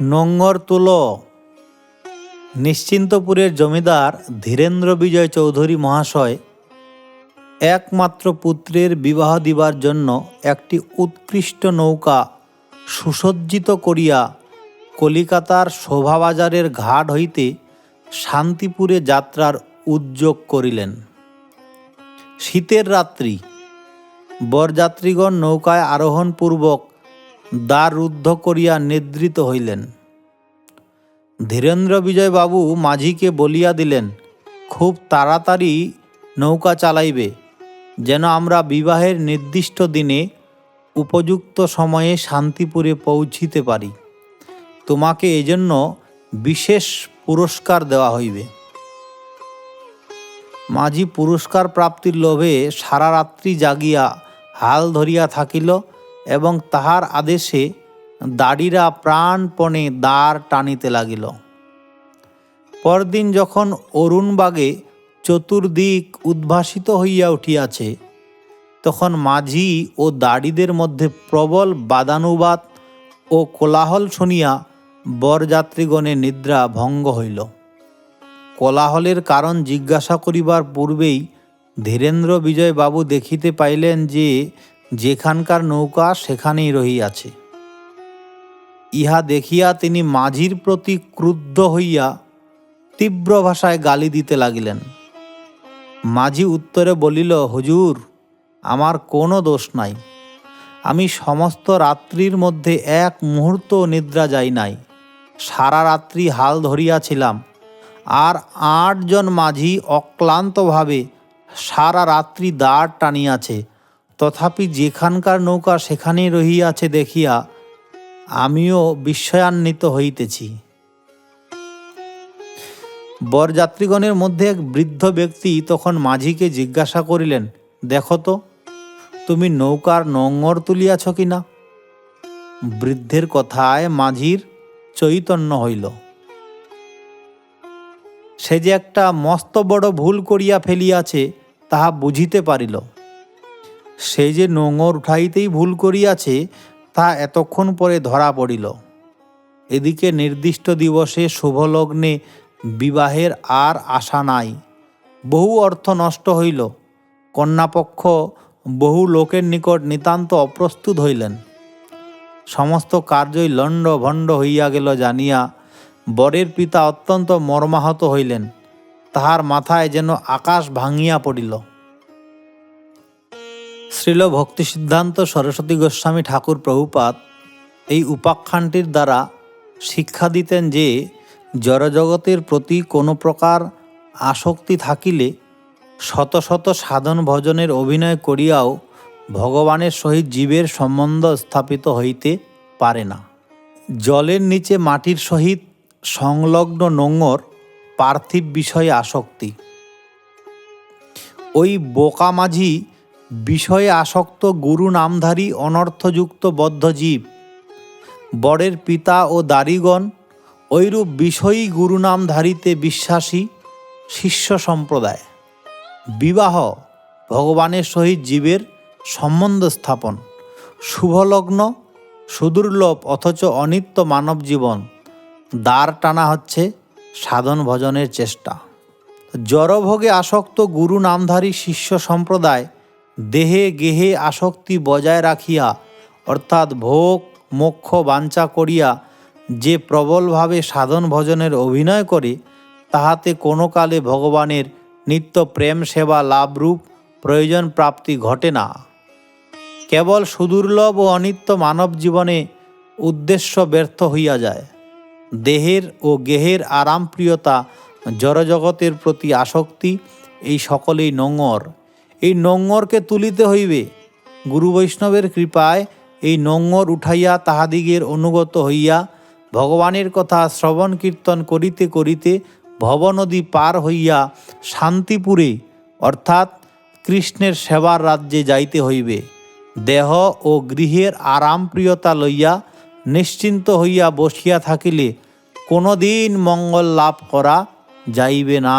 নোঙ্গর তুলো। নিশ্চিন্তপুরের জমিদার ধীরেন্দ্র বিজয় চৌধুরী মহাশয় একমাত্র পুত্রের বিবাহ দিবার জন্য একটি উৎকৃষ্ট নৌকা সুসজ্জিত করিয়া কলিকাতার শোভাবাজারের ঘাট হইতে শান্তিপুরে যাত্রার উদ্যোগ করিলেন। শীতের রাত্রি, বরযাত্রীগণ নৌকায় আরোহণপূর্বক দ্বার রুদ্ধ করিয়া নিদ্রিত হইলেন। ধীরেন্দ্র বিজয় বাবু মাঝিকে বলিয়া দিলেন, খুব তাড়াতাড়ি নৌকা চালাইবে, যেন আমরা বিবাহের নির্দিষ্ট দিনে উপযুক্ত সময়ে শান্তিপুরে পৌঁছিতে পারি। তোমাকে এজন্য বিশেষ পুরস্কার দেওয়া হইবে। মাঝি পুরস্কার প্রাপ্তির লোভে সারা রাত্রি জাগিয়া হাল ধরিয়া থাকিল এবং তাহার আদেশে দাড়িরা প্রাণপণে দ্বার টানিতে লাগিল। পরদিন যখন অরুণবাগে চতুর্দিক উদ্ভাসিত হইয়া উঠিয়াছে, তখন মাঝি ও দাড়িদের মধ্যে প্রবল বাদানুবাদ ও কোলাহল শুনিয়া বরযাত্রীগণের নিদ্রা ভঙ্গ হইল। কোলাহলের কারণ জিজ্ঞাসা করিবার পূর্বেই ধীরেন্দ্র বিজয়বাবু দেখিতে পাইলেন যে, যেখানকার নৌকা সেখানেই রহিয়াছে। ইহা দেখিয়া তিনি মাঝির প্রতি ক্রুদ্ধ হইয়া তীব্র ভাষায় গালি দিতে লাগিলেন। মাঝি উত্তরে বলিল, হুজুর, আমার কোনো দোষ নাই। আমি সমস্ত রাত্রির মধ্যে এক মুহূর্ত নিদ্রা যাই নাই। সারা রাত্রি হাল ধরিয়াছিলাম। আর আটজন মাঝি অক্লান্তভাবে সারা রাত্রি দাঁড় টানিয়াছে। তথাপি যেখানকার নৌকা সেখানেই রহিয়াছে দেখিয়া আমিও বিস্ময়ান্বিত হইতেছি। বরযাত্রীগণের মধ্যে এক বৃদ্ধ ব্যক্তি তখন মাঝিকে জিজ্ঞাসা করিলেন, দেখো তো, তুমি নৌকার নোঙর তুলিয়াছ কিনা? বৃদ্ধের কথায় মাঝির চৈতন্য হইল। সে যে একটা মস্ত বড় ভুল করিয়া ফেলিয়াছে, তাহা বুঝিতে পারিল। সে যে নোঙর উঠাইতেই ভুল করিয়াছে তা এতক্ষণ পরে ধরা পড়িল। এদিকে নির্দিষ্ট দিবসে শুভলগ্নে বিবাহের আর আশা নাই। বহু অর্থ নষ্ট হইল। কন্যাপক্ষ বহু লোকের নিকট নিতান্ত অপ্রস্তুত হইলেন। সমস্ত কার্যই লণ্ড ভণ্ড হইয়া গেল জানিয়া বরের পিতা অত্যন্ত মর্মাহত হইলেন। তাহার মাথায় যেন আকাশ ভাঙিয়া পড়িল। শ্রীল ভক্তি সিদ্ধান্ত সরস্বতী গোস্বামী ঠাকুর প্রভুপাত এই উপাখ্যানটির দ্বারা শিক্ষা দিতেন যে জড়জগতের প্রতি কোনো প্রকার আসক্তি থাকিলে শত শত সাধন ভজনের অভিনয় করিয়াও ভগবানের সহিত জীবের সম্বন্ধ স্থাপিত হইতে পারে না। জলের নিচে মাটির সহিত সংলগ্ন নোঙর পার্থিব বিষয়ে আসক্তি। ওই বোকা মাঝি বিষয়ে আসক্ত গুরু নামধারী অনর্থযুক্ত বদ্ধজীব বরের পিতা ও দারিগণ ঐরূপ বিষয়ী গুরু নামধারীতে বিশ্বাসী শিষ্য সম্প্রদায়। বিবাহ ভগবানের সহিত জীবের সম্বন্ধ স্থাপন, শুভলগ্ন, সুদুর্লভ অথচ অনিত্য মানব জীবন, দ্বার টানা হচ্ছে সাধন ভজনের চেষ্টা। জড়ভোগে আসক্ত গুরু নামধারী শিষ্য সম্প্রদায় দেহে গেহে আসক্তি বজায় রাখিয়া, অর্থাৎ ভোগ, মোক্ষ, বাঞ্ছা করিয়া যে প্রবলভাবে সাধন ভজনের অভিনয় করে, তাহাতে কোনো কালে ভগবানের নিত্য প্রেম সেবা লাভরূপ প্রয়োজন প্রাপ্তি ঘটে না। কেবল সুদুর্লভ ও অনিত্য মানব জীবনে উদ্দেশ্য ব্যর্থ হইয়া যায়। দেহের ও গেহের আরামপ্রিয়তা জড়জগতের প্রতি আসক্তি, এই সকলেই নোঙর। এই নোঙরকে তুলিতে হইবে। গুরু বৈষ্ণবের কৃপায় এই নোঙর উঠাইয়া তাহাদিগের অনুগত হইয়া ভগবানের কথা শ্রবণ কীর্তন করিতে করিতে ভবনদী পার হইয়া শান্তিপুরে, অর্থাৎ কৃষ্ণের সেবার রাজ্যে যাইতে হইবে। দেহ ও গৃহের আরামপ্রিয়তা লইয়া নিশ্চিন্ত হইয়া বসিয়া থাকিলে কোনোদিন মঙ্গল লাভ করা যাইবে না।